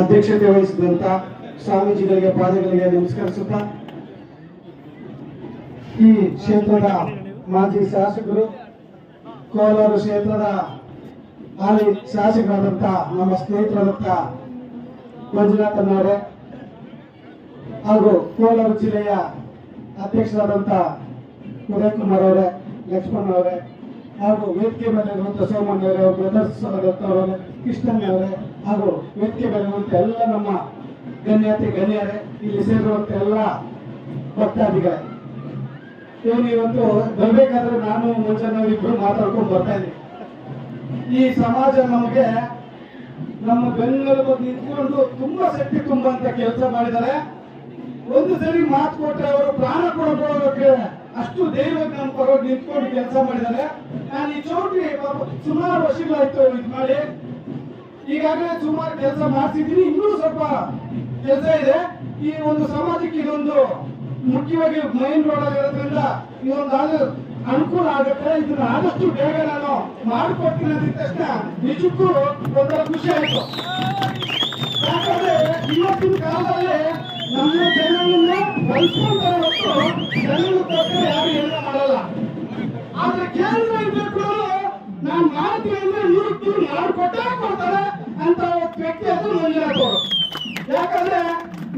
ಅಧ್ಯಕ್ಷತೆ ವಹಿಸಿದಂತ ಸ್ವಾಮೀಜಿಗಳಿಗೆ, ಪಾದಗಳಿಗೆ ನಮಸ್ಕರಿಸುತ್ತಾ, ಈ ಕ್ಷೇತ್ರದ ಮಾಜಿ ಶಾಸಕರು, ಕೋಲಾರ ಕ್ಷೇತ್ರದ ಹಾಲಿ ಶಾಸಕರಾದಂಥ ನಮ್ಮ ಸ್ನೇಹಿತರಾದಂಥ ಮಂಜುನಾಥನವರೇ ಹಾಗೂ ಕೋಲಾರ ಜಿಲ್ಲೆಯ ಅಧ್ಯಕ್ಷರಾದಂಥ ಉದಯಕುಮಾರ್ ಅವರೇ, ಲಕ್ಷ್ಮಣ್ ಅವರೇ ಹಾಗೂ ವೇದಿಕೆ ಮೇಲೆ ಸೋಮಣ್ಣ ಅವರೇ ಬ್ರದರ್ಸ್ ಅವರೇ ಕೃಷ್ಣಣ್ಣ ಅವರೇ ಹಾಗೂ ಮೇಲೆ ಇರುವಂಥ ಎಲ್ಲ ನಮ್ಮ ಗಣ್ಯತೆ ಗಣ್ಯರೇ, ಇಲ್ಲಿ ಸೇರುವಂತೆ ಎಲ್ಲ ಭಕ್ತಾದಿಗಳೇ. ಏನು ಇವತ್ತು ಬರ್ಬೇಕಾದ್ರೆ ನಾನು ಮುಂಚೆ ಇಬ್ರು ಮಾತಾಡ್ಕೊಂಡು ಬರ್ತಾ ಇದ್ದೀನಿ. ಈ ಸಮಾಜ ನಮಗೆ ನಮ್ಮ ಬೆಂಗಳೂರು ನಿಂತ್ಕೊಂಡು ತುಂಬಾ ಶಕ್ತಿ ತುಂಬಂತ ಕೆಲಸ ಮಾಡಿದ್ದಾರೆ. ಒಂದು ಸರಿ ಮಾತು ಕೊಟ್ಟರೆ ಅವರು ಪ್ರಾಣ ಕೊಡೋಕೆ ಅಷ್ಟು ದೈವಕ್ಕೆ ನಮ್ಮ ಪರವಾಗಿ ನಿಂತ್ಕೊಂಡು ಕೆಲಸ ಮಾಡಿದ್ದಾರೆ. ನಾನು ಈ ಚೌಟ್ರಿ, ಸುಮಾರು ವರ್ಷಗಳಾಯ್ತು ಇದು ಮಾಡಿ. ಈಗಾಗಲೇ ಸುಮಾರು ಕೆಲಸ ಮಾಡ್ತಿದ್ದೀನಿ ಇನ್ನೂ ಸ್ವಲ್ಪ ಕೆಲಸ ಇದೆ. ಈ ಒಂದು ಸಮಾಜಕ್ಕೆ ಇದೊಂದು ಮುಖ್ಯವಾಗಿ ಮೈನ್ ರೋಡ್ ಆಗಿರೋದ್ರಿಂದ ಆದ ಅನುಕೂಲ ಆಗುತ್ತೆ. ಇದನ್ನ ಆದಷ್ಟು ಬೇಗ ನಾನು ಮಾಡಿಕೊಡ್ತೀನಿ ಅಂದಿದ ತಕ್ಷಣ ನಿಜಕ್ಕೂ ಒಂಥರ ಖುಷಿ ಆಯ್ತು. ಯಾಕಂದ್ರೆ ಇವತ್ತಿನ ಕಾಲದಲ್ಲಿ ನಮ್ಮ ಜನರನ್ನ ಬಳಸ್ಕೊಂತಾರೆ ಹೊತ್ತು ಜನರು ಕೊಟ್ಟರೆ ಯಾರು ಎಲ್ಲ ಮಾಡಲ್ಲ ಆದ್ರೆ ಕೇಂದ್ರ ಇರ್ಬೇಕು ನಾನು ಮಾಡ್ತೀನಿ ಅಂದ್ರೆ ನೂರಕ್ಕೆ ನೂರು ಮಾಡಿಕೊಟ್ಟೇ ಕೊಡ್ತಾರೆ ಅಂತ ಒಬ್ಬ ವ್ಯಕ್ತಿ ಅದು ಮಂಜುನಾಥ್ ಯಾಕಂದ್ರೆ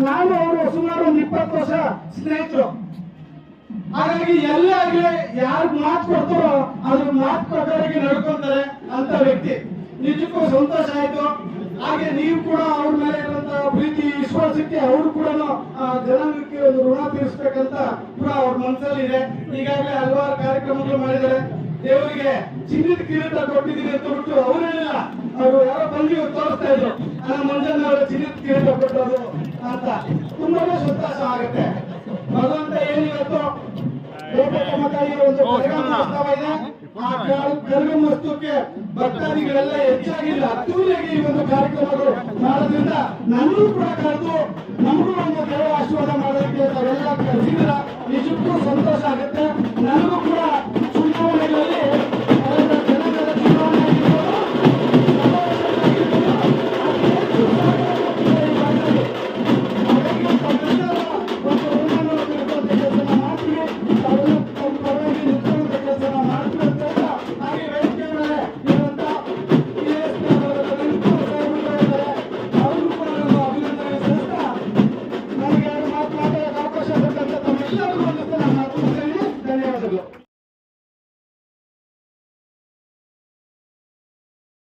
ನಾನು ಅವರು ಸುಮಾರು ಒಂದು ಇಪ್ಪತ್ತು ವರ್ಷ ಸ್ನೇಹಿತರು. ಹಾಗಾಗಿ ಎಲ್ಲ ಆಗ್ಲಿ ಯಾರು ಮಾತು ಕೊಡ್ತಾರೋ ಅದ್ರ ಮಾತು ಪ್ರಕಾರಕ್ಕೆ ನಡ್ಕೊಂತಾರೆ ಅಂತ ವ್ಯಕ್ತಿ. ನಿಜಕ್ಕೂ ಸಂತೋಷ ಆಯ್ತು. ಹಾಗೆ ನೀವು ಕೂಡ ಅವ್ರ ಮೇಲೆ ಇರುವಂತ ಪ್ರೀತಿ ವಿಶ್ವಾಸಕ್ಕೆ ಅವರು ಕೂಡ ಜನಾಂಗಕ್ಕೆ ಒಂದು ಋಣ ತೀರಿಸ್ಬೇಕಂತ ಕೂಡ ಅವ್ರ ಮನಸ್ಸಲ್ಲಿ ಇದೆ ಈಗಾಗಲೇ ಹಲವಾರು ಕಾರ್ಯಕ್ರಮಗಳು ಮಾಡಿದ್ದಾರೆ. ದೇವರಿಗೆ ಚಿನ್ನದ ಕಿರೀಟ ಕೊಟ್ಟಿದ್ದೀನಿ ಅಂತ ಬಿಟ್ಟು ಅವರೇನಿಲ್ಲ. ಅವರು ಯಾರೋ ಬಂದು ತೋರಿಸ್ತಾ ಇದ್ರು. ಆ ಮಂಜಣ್ಣ ಅವರ ಚಿನ್ನದ ಕಿರೀಟ ಕೊಟ್ಟರು ಅಂತ. ತುಂಬಾನೇ ಸಂತೋಷ ಆಗುತ್ತೆ. ಭಗವಂತ ಏನಿವತ್ತು ಒಂದು ಕರ್ಗಮಸ್ತಕ್ಕೆ ಭಕ್ತಾದಿಗಳೆಲ್ಲ ಹೆಚ್ಚಾಗಿ ಅದ್ದೂರಿಯಾಗಿ ಈ ಒಂದು ಕಾರ್ಯಕ್ರಮಗಳು ಮಾಡೋದ್ರಿಂದ ನಮಗೂ ಕೂಡ ಕರೆದು ನಮಗೂ ಒಂದು ದೇವ ಆಶೀರ್ವಾದ ಮಾಡೋದಕ್ಕೆ ನಾವೆಲ್ಲ ಕರೆಸಿದ್ರ ನಿಜಕ್ಕೂ ಸಂತೋಷ ಆಗುತ್ತೆ. ನನಗೂ ಕೂಡ